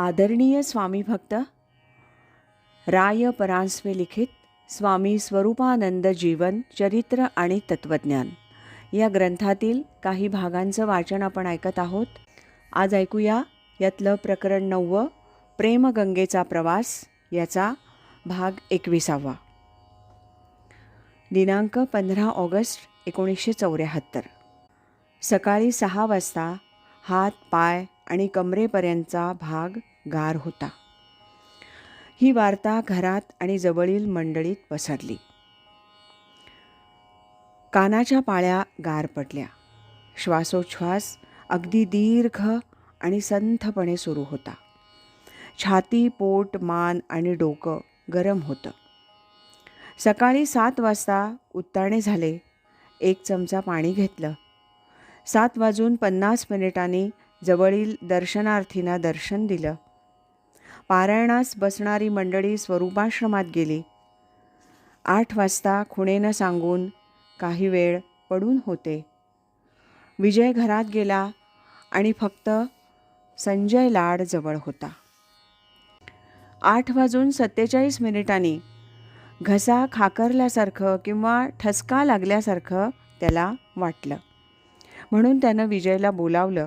आदरणीय स्वामी भक्त राय परांजपे लिखित स्वामी स्वरूपानंद जीवन चरित्र आणि तत्वज्ञान या ग्रंथातील काही भागांचं वाचन आपण ऐकत आहोत. आज ऐकूया यातलं प्रकरण नववं प्रेमगंगेचा प्रवास याचा भाग एकविसावा. दिनांक पंधरा ऑगस्ट एकोणीसशे चौऱ्याहत्तर. सकाळी सहा वाजता हात पाय आणि कमरेपर्यंतचा भाग गार होता. ही वार्ता घरात आणि जवळील मंडळीत पसरली. कानाच्या पाळ्या गार पडल्या. श्वासोच्छ्वास अगदी दीर्घ आणि संथपणे सुरू होता. छाती पोट मान आणि डोकं गरम होतं. सकाळी सात वाजता उत्तारणे झाले. एक चमचा पाणी घेतलं. सात वाजून पन्नास मिनिटांनी जवळील दर्शनार्थींना दर्शन दिलं. पारायणास बसणारी मंडळी स्वरूपाश्रमात गेली. आठ वाजता खुणेनं सांगून काही वेळ पडून होते. विजय घरात गेला आणि फक्त संजय लाड जवळ होता. आठ वाजून सत्तेचाळीस मिनिटांनी घसा खाकरल्यासारखं किंवा ठसका लागल्यासारखं त्याला वाटलं. म्हणून त्यानं विजयला बोलावलं.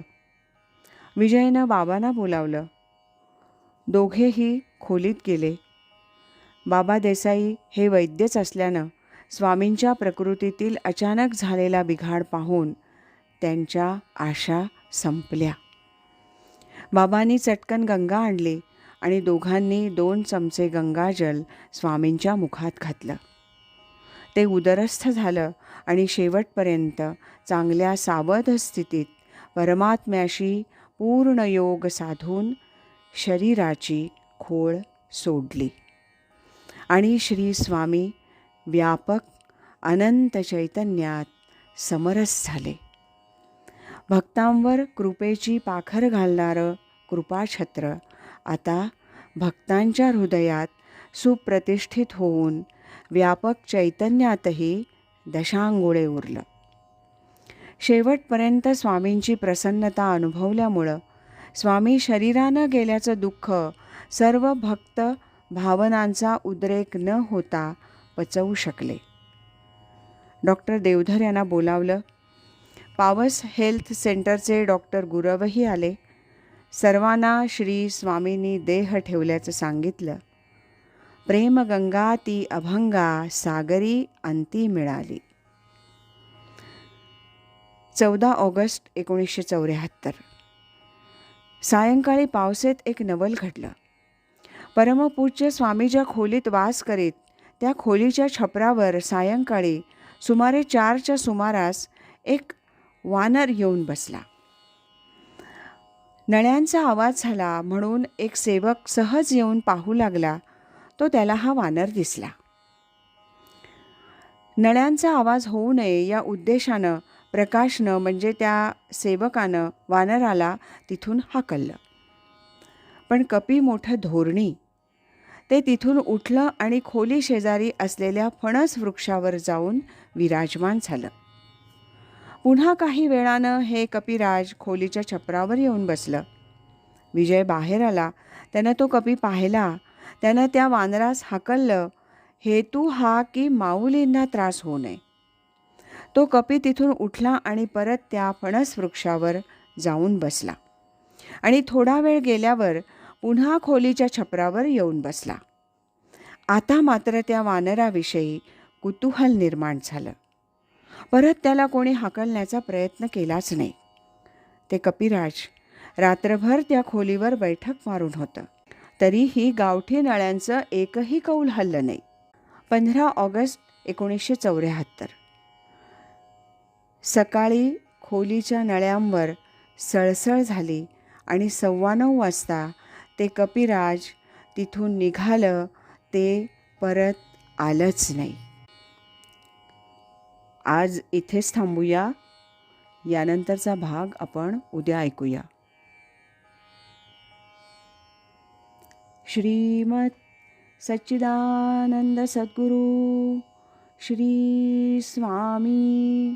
विजयनं बाबांना बोलावलं. दोघेही खोलीत गेले. बाबा देसाई हे वैद्यच असल्यानं स्वामींच्या प्रकृतीतील अचानक झालेला बिघाड पाहून त्यांच्या आशा संपल्या. बाबांनी चटकन गंगा आणली आणि दोघांनी दोन चमचे गंगाजल स्वामींच्या मुखात घातलं. ते उदरस्थ झालं आणि शेवटपर्यंत चांगल्या सावध स्थितीत परमात्म्याशी पूर्ण योग साधून शरीराची खोळ सोडली. आणि श्री स्वामी व्यापक अनंत चैतन्यात समरस झाले. भक्तांवर कृपेची पाखर घालणारं कृपाछत्र आता भक्तांच्या हृदयात सुप्रतिष्ठित होऊन व्यापक चैतन्यातही दशांगुळे उरलं. शेवटपर्यंत स्वामींची प्रसन्नता अनुभवल्यामुळं स्वामी शरीरानं गेल्याचं दुःख सर्व भक्त भावनांचा उद्रेक न होता पचवू शकले. डॉक्टर देवधर यांना बोलावलं. पावस हेल्थ सेंटरचे डॉक्टर गुरवही आले. सर्वांना श्री स्वामींनी देह ठेवल्याचं सांगितलं. प्रेमगंगा ती अभंगा सागरी अंती मिळाली. चौदा ऑगस्ट एकोणीसशे चौऱ्याहत्तर. सायंकाळी पावसेत एक नवल घडलं. परमपूज्य स्वामी ज्या खोलीत वास करीत त्या खोलीच्या छपरावर सायंकाळी सुमारे चारच्या सुमारास एक वानर येऊन बसला. नळ्यांचा आवाज झाला म्हणून एक सेवक सहज येऊन पाहू लागला तो त्याला हा वानर दिसला. नळ्यांचा आवाज होऊ नये या उद्देशानं प्रकाशनं म्हणजे त्या सेवकानं वानराला तिथून हाकललं. पण कपी मोठं धोरणी. ते तिथून उठलं आणि खोली शेजारी असलेल्या फणस वृक्षावर जाऊन विराजमान झालं. पुन्हा काही वेळानं हे कपिराज खोलीच्या छपरावर येऊन बसलं. विजय बाहेर आला. त्यानं तो कपी पाहिला. त्यानं त्या वानरास हाकललं. हेतू हा की माऊलींना त्रास होऊ नये. तो कपी तिथून उठला आणि परत त्या फणस वृक्षावर जाऊन बसला. आणि थोडा वेळ गेल्यावर पुन्हा खोलीच्या छपरावर येऊन बसला. आता मात्र त्या वानराविषयी कुतूहल निर्माण झालं. परत त्याला कोणी हाकलण्याचा प्रयत्न केलाच नाही. ते कपिराज रात्रभर त्या खोलीवर बैठक मारून होतं. तरीही गावठी नळ्यांचं एकही कौल हल्लं नाही. पंधरा ऑगस्ट एकोणीसशे चौऱ्याहत्तर. सकाळी खोलीच्या नळ्यांवर सळसळ झाली आणि सव्वा नऊ वाजता ते कपिराज तिथून निघालं ते परत आलंच नाही. आज इथेच थांबूया. यानंतरचा भाग आपण उद्या ऐकूया. श्रीमत सच्चिदानंद सद्गुरू श्री स्वामी